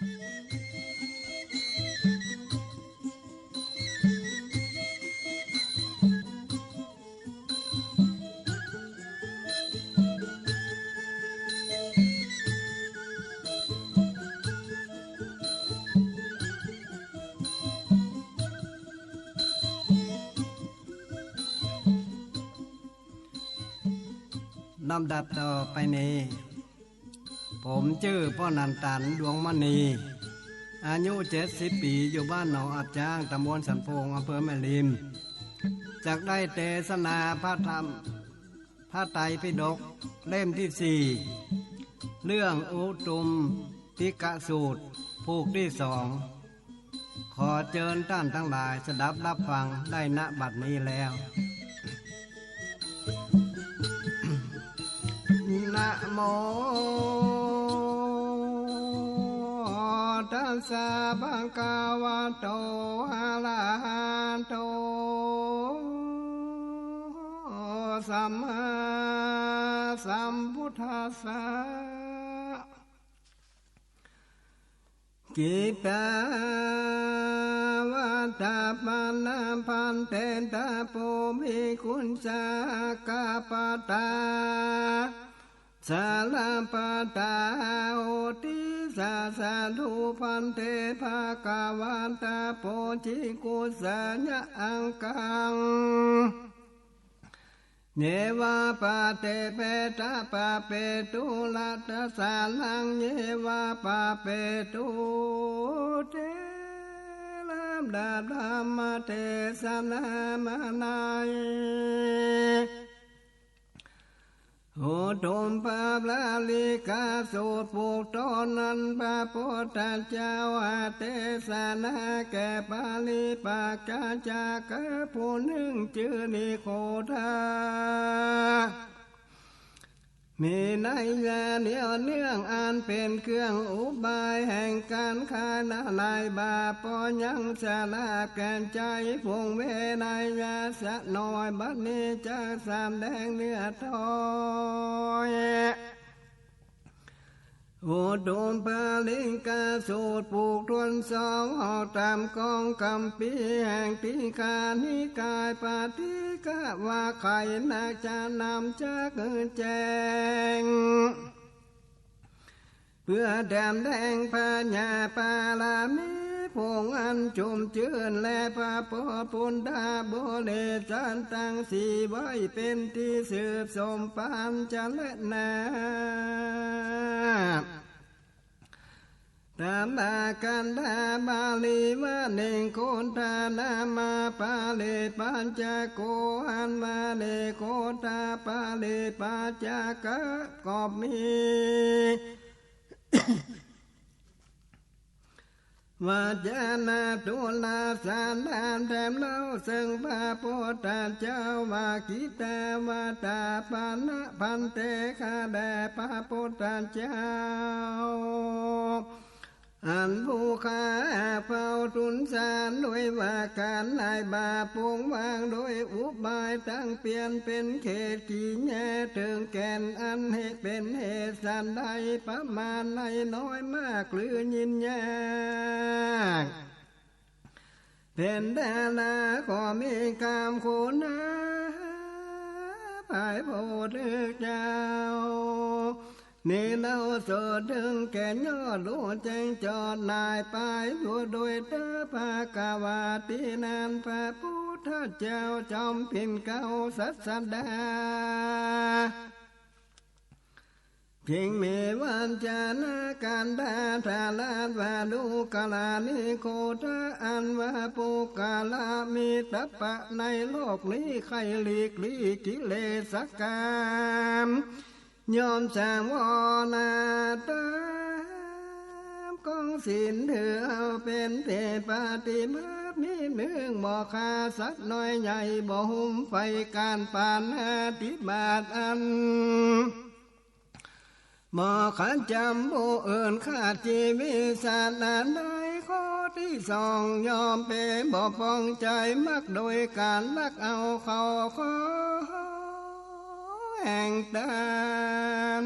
ลำดับต่อไปนี้ ผมชื่อพ่อนันตันดวงมณี อายุเจ็ดสิบปีอยู่บ้านหนองอัดจ้างตำบลสันโพงอำเภอแม่ริมจากได้เทศนาพระธรรม พระไตรปิฎกเล่มที่สี่เรื่องอุตุมติกะสูตรผูกที่สอง ขอเชิญท่านทั้งหลายสดับรับฟังได้ณบัดนี้แล้วนะโม สสะภะคะวะโตอะระหะโตสัมมาสัมพุทธัสสะกิตาวะตาปนาพันเตตาโพมิคุณสากาปตาสาลาปตาโอติ สาสาธุพันเตภาคาวันตาโพชิกุสัญญอังกังเนวาปาเตเปตาปาเปตุลัตสาลังเยวาปาเปตุเตลัมดาธรรมเทสนามนาย โอตุมปาปลาลิกาสูตรผูกตอนนั้นปาโพุทธเจ้าอาเทศนาแก่ปาลิปากาจากะผู้หนึ่งชื่อนิโคธา มีนัยยะเนียวเนื่องอันเป็นเครื่องอุบายแห่งการค้านาลายบาปอยังสาลาแก่ใจพงเวนายยาสะน้อยบัดนี้จะสามแดงเนื้อทอย โอดุมปาลิงกาสูตรปูกทวนสองหอตามกองกำปีแห่งทีกานิกายปาติกะว่าใครนาจะนำจะเกิดแจงเพื่อแดมแดงพญาปาลามี พงอันจุมจืนและพระปอปุนดาโบเลจันตังสีไว้เป็นที่สืบสมปานจะและนาตามบากันดาบาลีมาเนงคนทานามาปาเลปัญจโกอันมาเลโคตาปาเลปัญจากะกอบมี วาจานาตุลาสานดานแถมเล่าซึ่งพระพุทธเจ้าวากิตาวาตาปานะพันเตคาแด่พระพุทธเจ้า อันผู้ข้าเฝ้าทุนสารด้วยว่าการนายบาปวงวางโดยอุบายตั้งเปลี่ยนเป็นเขตกี่แง่ถึงแก่นอันให้เป็นเหตุสันใดประมาณในน้อยมากหรือยินยากเป็นดาราก็มีกามคุณาภายโพธิเจ้า นี่เราสดดึงแก่ยอดรู้แจงจอดนายไปอยู่โดยเตอภากาวาตีนานพระพุทธเจ้าจอมพินเก้าสัสดาเพียงมีวันจานาการดาทาลาวาลูกาลานิโคตะอันวาปุกาลามีตัปปะในโลกนี้ใครหลีกลีกิเลสกรรม ยอมสร้างวนาตามกองสินเถือเอาเป็นเทปฏิมามีเมืองบ่คาสักน้อยใหญ่บ่หุ่มไฟการปานอาติบาทอันบ่ขันจำบ่เอินขาดชีวิตสาดานได้ข้อที่สองยอมเป็นบ่ปองใจมักโดยการลักเอาเขาขอ น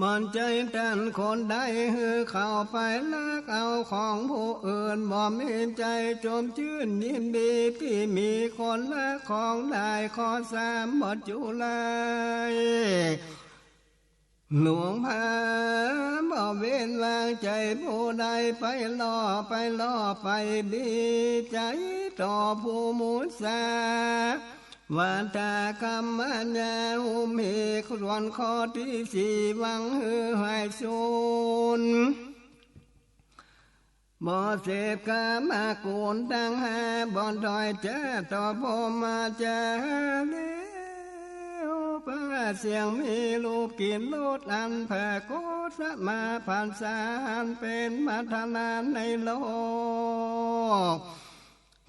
มันใจดันคนใดฮือเข้าไปลักเอาของผู้อื่นบ่มีใจจมชื่นยินดีที่มีคนละของได้ขอสามหมดจุไลหลวงพาบ่เว้นวางใจผู้ใดไปล่อไปล่อไปดีใจต่อผู้มุสา วาตากรรมญาอุมเหครวนข้อที่สี่วังฮือหายสูนบ่เสพกามากูนดังหาบ่อนดอยเจ้าต่อพ่อมาเจ้าเล้วป้าเสียงมีลูกกินลูดอันแผ่โคตรมาผ่านสารเป็นมาทนานในโลก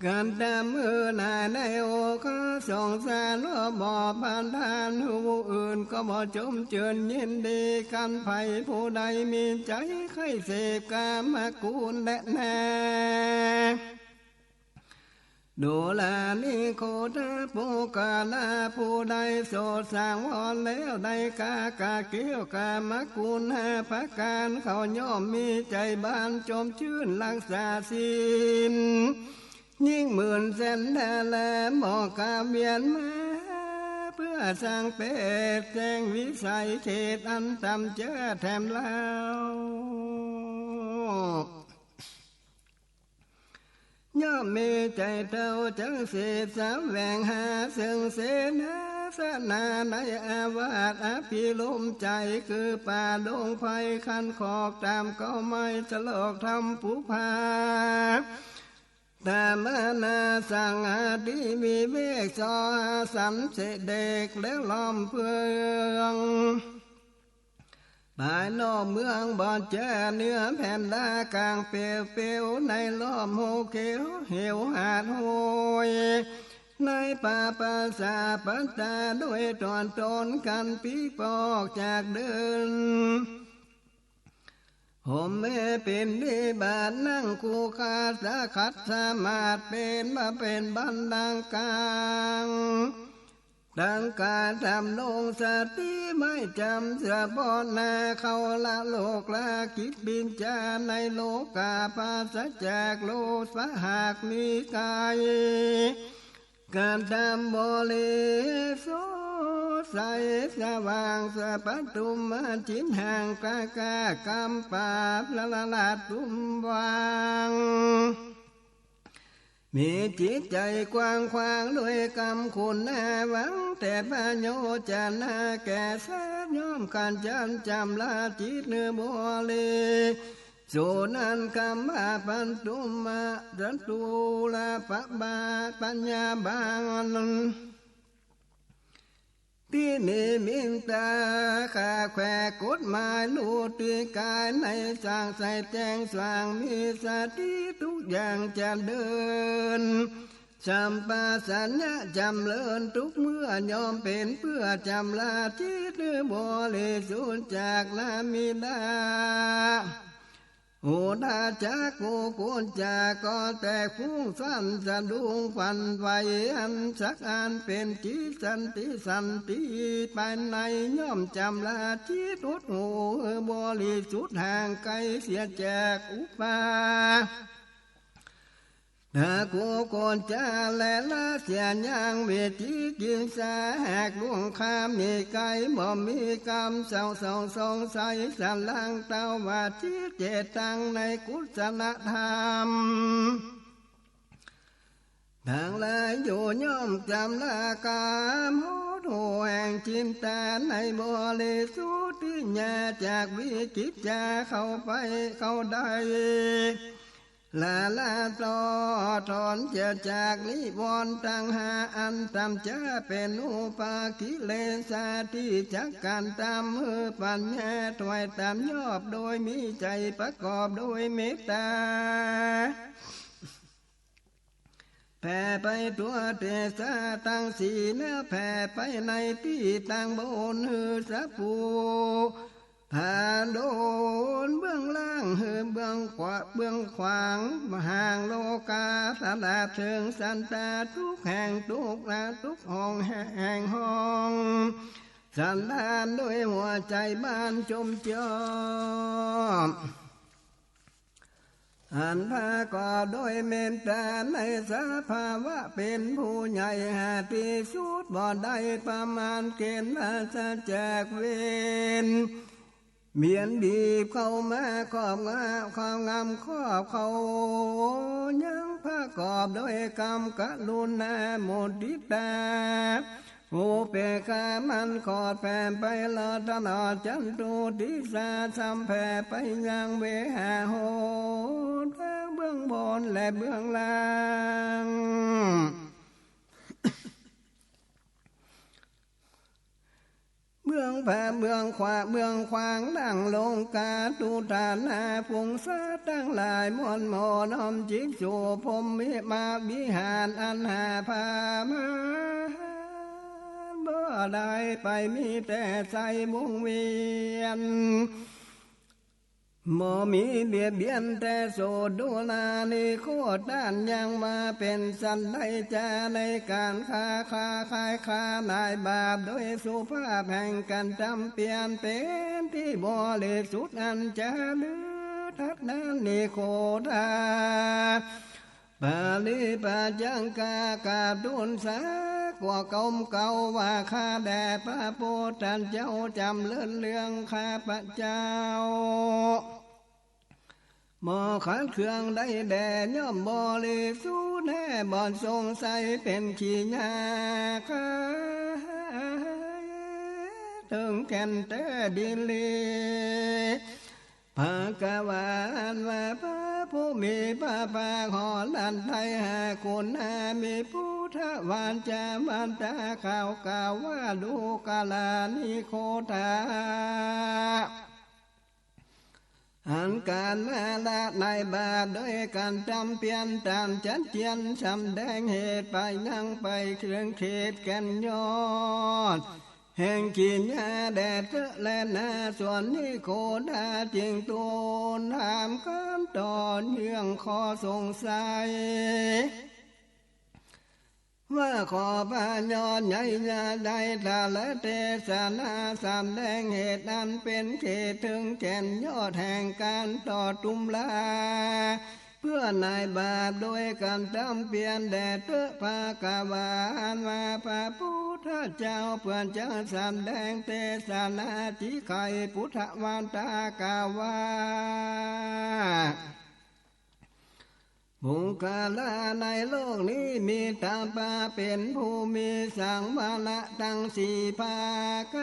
การดำมือหนาในโอก็สงสารว่าบ่ผ่านทานผู้อื่นก็บ่จมเจือนยินดีกันไผผู้ใดมีใจใครเสพกามกูลและแน่ดูแลนี่โคตรผู้กาลาผู้ใดโสดสร้างวอนแล้วใดกากาเกี้ยวกามกุลหาพระการเขาย่อมมีใจบานจมชื่นรักษาศีลยิ่งหมื่ นแสนดาแลหมอกกาเวียนมาเพื่อสร้างเป็ดแจงวิสัยเขตอันต่ำเจอแถมแล้วย่อมมีใจเท่าจังเสพสามแหวงหาซึ่งเสนาสนาในอาวาสอภิลมใจคือป่าดงไฟคันขอกตามก็ไม่จะลอกทำผู้พา ตามนาสังอาดีมีเมฆซอสันเสเด็กแล้วล้อมเพื่องภายนอกเมืองบ่อนเจเนื้อแผ่นลากลางเปลวเปลวในล้อมโฮเขียวเหวหาดโหยในป่าปาสาปัตตาด้วยตอนตนกันปีปอกจากเดิน ผมไม่เป็นนิบาตนั่งคูคาสาขัดสมาธิเป็นมาเป็นบันดังกลางดังการทำลงสติไม่จำสะบอนนาเขาละโลกละกิจบินจาในโลกาภาสจากโลสหากมีกายการทำบริสุท ใสสว่างสะปัตุมจินห่างกากากำปาบละละลาตุมวางมีจิตใจกว้างขวางด้วยกรรมคุณนาหวัง แต่พระโยจานาแก่สย่อมการจันจำลาจิตเนื้อบัวลีสุนันกรรมาปันตุมาจันตุลาปะบาปัญญาบาง ที่นี่มินตาขาแควกฎหมายลูตีกายในสร้างใส่แจงสว่างมีสติทุกอย่างจะเดินสัมปาสัญญาจำเลินทุกเมื่อยอมเป็นเพื่อจำลาจิตบริสุทธิ์จากลามิดา โอดาจากโกโกนจาก็แตกฟุ้งสั้นสะดุงฝันไหวอันสักอันเป็นจิสันติสันติไปในย่อมจำลาจิตอุดหูบริสุทธิ์ห่างไกลเสียแจกอุปา ถ้ากูโกนจาและละเสียนยังเวทีกินสาหกลวงคามมีไก่บ่มีกรรมเศร้าสองสงสัยสลังเตาวาที่เจตังในกุศลธรรมทางลายอยู่ย่อมจำลากามโหดแห่งจินตาในบริสุทธิ์ญาจากวิจิตจาเข้าไปเข้าได้ ลาลาตอถอนเจจากนิวรณ์ตังหาอันตำจะเป็นอุปากิเลสาที่จักการตามมือปัญญาถวยตามยอบโดยมีใจประกอบโดยเมตตาแผ่ไปตัวเตสาตั้งสีเนื้อแผ่ไปในที่ตั้งบนหือสัปู ผาโดนเบื้องล่างเฮือเบื้องขวาเบื้องขวางมห่างโลกาสลาเชิงสันตาทุกแห่งทุกนาทุกห้องแห่งห้องสันดานด้วยหัวใจบ้านจมจอมอันพาก็โดยเมตตาในสภาวะเป็นผู้ใหญ่หาที่สุดบ่ได้ประมาณเกณฑ์มาจะแจกเวน เมียนบีบเข้ามาขอบงาความงามขอบเขายังพระกอบโดยกรรมกะลุณาโมดดิตาผู้เปกามันขอดแผ่ไปลอดตลอดจันตุทิสาสัมแผ่ไปยังเวหาโหทั้งเบื้องบนและเบื้องล่าง เมืองแผ่เมืองขวาเมืองขวางดังลงกาตูตานาพงสาตั้งหลายมวนโมนอมจิกสูพมมิมาวิหารอันหาพามาบ่ได้ไปมีแต่ใจมุงเวียน หมอมีเบียดเบียนแต่โสดดูนานิโคตรด้านยังมาเป็นสันไดจาในการค้าค้าขายค้านายบาปโดยสุภาพแห่งการจำเปลี่ยนเป็นที่บริสุทธิ์อันจะลือทัดนั้นนิโคตา ปาลิปาจังกากาบดุนสากว่ากมเก่าว่าข้าแด่พระโพธิเจ้าจำเลื่อนเรื่องข้าพระเจ้ามอขันเครื่องได้แด่ย่อมบริสุทธิ์แน่บอนทรงใสเป็นขี้ยาคาถึงแก่นแต่ดิลีภากวานว่าพระ ผู้มีพระภาคหอลันไทยหาคุณามีพุทธวานจามันตาข่าวกล่าวว่าดูกาลานิโคตาอันการมาละในบาปโดยการจำเปลี่ยนตามจัดเจียนสำแดงเหตุไปยังไปเครื่องเขตกันยอด แห่งกินยาแดดเจอและนาส่วนนี้โคดาจริงตูนถามกันตอนเยื่องขอสงสัย ว่าขอพายอนใหญ่ยาใดตาและเทศนาสามแดงเหตุนั้นเป็นเขตถึงแก่นยอดแห่งการต่อตุมลา เพื่อนายบาปโดยการจำเปลี่ยนแดดเตอภากาวานว่าพระพุทธเจ้าเพื่อนจะสามแดงเทศนาจิไขพุทธวันตากาวาบุคลาในโลกนี้มีตาปาเป็นผู้มีสังวาละตั้งสี่ภาค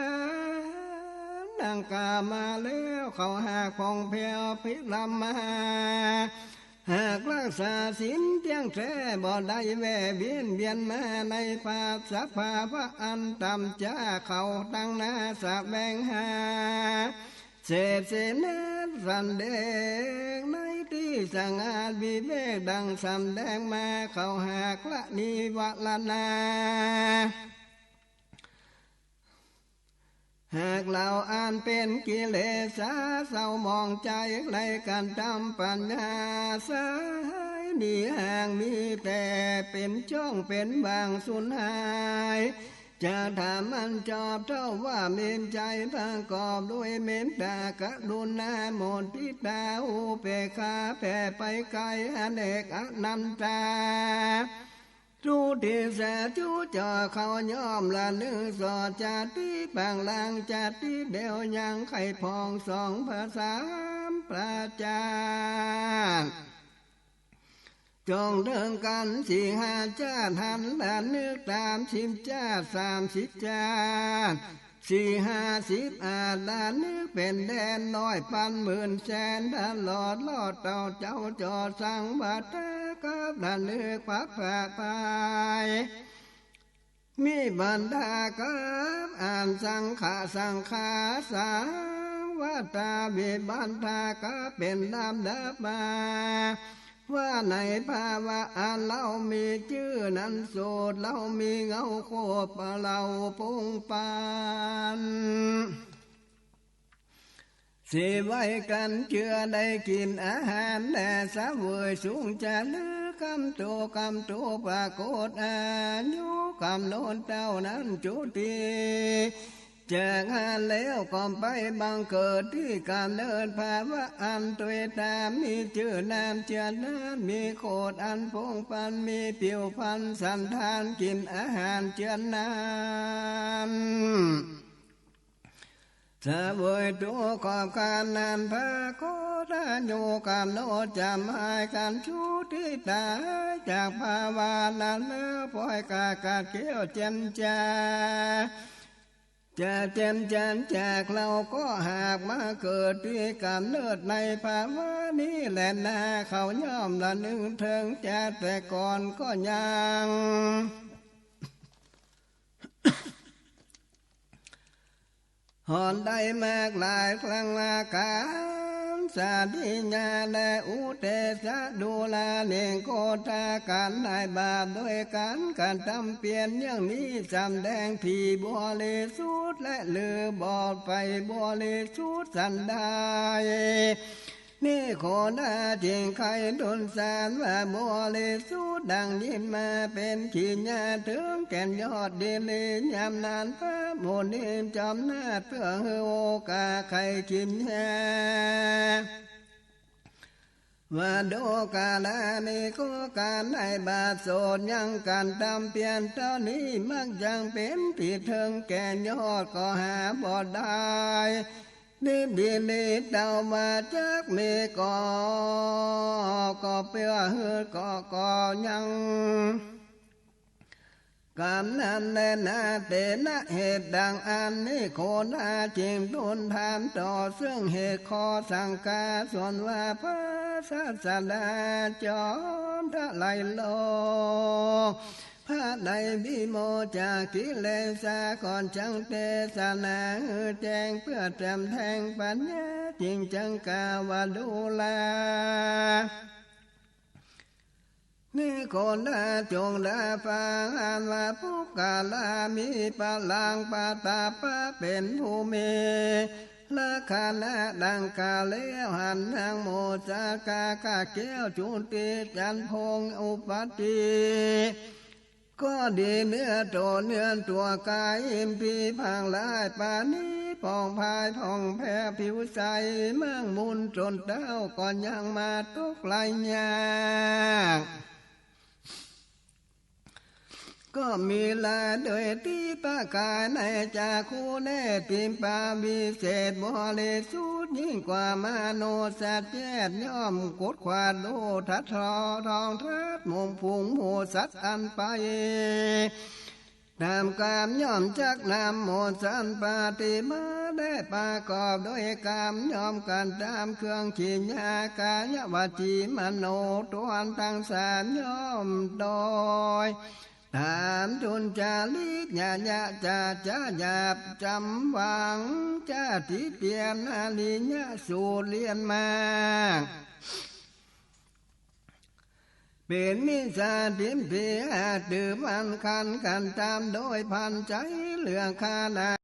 ดังกามาแล้วเขาหากพองเพลวพิลำมา หากรักษาสินเที่ยงแท้บ่ได้แวเวียนเบียนมาในภาสภาวะอันต่ำจ้าเขาตั้งหน้าสะแบงหาเศษเสนาสันแดงในที่สังอาจวิเวกดังสำแดงมาเขาหากละนิวัลนา หากเราอ่านเป็นกิเลสาเศร้ามองใจในการทำปัญญาสายนี่ห่างมีแต่เป็นช่องเป็นบางสุนหาย จะถามมันจอบเท่าว่าเมนใจประกอบด้วยเมนตากะลุณาโมดทิตาอุเปคาแผ่ไปไกลอเนกอนันตา จูที่แสจูจอเขายอมละลือสอดจาติบางลางจาติเดียวยังไข่พองสองภาษาประจานจงเดินกันสี่ห้าจาดหันละนึกตามสิมจาสามสิบจาน สี่ห้าสิบอาดละนึกเป็นแดนน้อยปันหมื่นแสนดันหลอดลอดเต่าเจ้าจอดสั่งบัตรกับดันนึกปักแปะไปมีบรรดากับอ่านสังขาสังขาสางว่าตาเบียบันทาก็เป็นลำดับมา ว่าในภาวะอันเรามีชื่อนั้นโสดเรามีเงาโคบเราปงปานสิไว้กันเชื่อได้กินอาหารแต่สาเวยสูงจะลือกำโตกำโตปรากฏอายุกำโลนเต้านั้นจุตี จากหานแล้วก็ไปบังเกิดที่การเดินภาวะอันตวยตามมีชื่อนามเจียนานมีโคดอันพงปันมีผิวพันสันทานกินอาหารเจียนนานสะบวยตัวขอบการนานพระโคดาโยกันโนจำหายกันชูที่ตายจากภาวานั้นแล้วปล่อยกากาเกี้ยวเจนจา จะเจนจนจากเราก็หากมาเกิดด้วยกำเลิศในภาวะนี้แหละนาเขาย่อมละนึงเทิงจะแต่ก่อนก็ยังหอนได้มากหลายครั้งมาการ สาธิญาและอุเตสะดูลาเนงโกตาการนายบาปด้วยการการทำเปลี่ยนอย่างนี้จำแดงผีบัวเลสุดและเลือบอดไปบัวเลสุดสันได้ นี่โคนาจริงใครดนสารว่าบัวเลสุดดังยิ้มมาเป็นขีญาถึงแก่นยอดเดลยามนานพระโมนิมจอมนาเพื่อเฮโอกาใครกินแฮว่าโดกาลานิก็การได้บาทโสดยังการตามเปลี่ยนตอนนี้มักยังเป็นที่เทิงแก่ยอดก็หาบ่ได้ นิบินิเดามาจากเมกอก็เพื่อเฮือก็ก็ยังกรรมนั้นแนนาเตนะเหตุดังอันนี้โคนาจิงตุนทานต่อซึ่งเหตุขอสังกาส่วนว่าพระศาสดาจอมทลายโลโลก อนจังเตสนาแจ้งเพื่อแจมแทงปัญญาจริงจังกาวาดูแลนี่คนดาจงดาฟังอันว่าผู้กาลามีปะลางปะตาปะเป็นผู้มีละคานะดังกาเลวหันนางโมจากากาแก้วจุติจันพงอุปัติ ก็ดีเนื้อโตเนื้อตัวกายอิมพีพังลายปานี้พองพายพองแพ้ผิวใสเมืองมุนจนเต้าก่อนยังมาตุกลายยาก ก็มีลาโดยที่ปากาในจากคูเนติมปาวิเศษบริสุทธิ์ยิ่งกว่ามาโนสัตว์แยดย่อมกดขวาดโลทัดทอทองทัดมุมพุงหมูสัตว์อันไปนามกามย่อมจักนามโมสันปาติมาได้ประกอบด้วยกามย่อมกันตามเครื่องขีญากายวาจีมโนตัวนทั้งสามย่อมโดย ถามจุนจาลิญาญาจาจาหยาบจำหวังจาทิเตียนอาลิญาสูตรเรียนมาเป็นมิสาดิมเพียดื่มอันคันกันตามโดยพันใจเหลืองคานา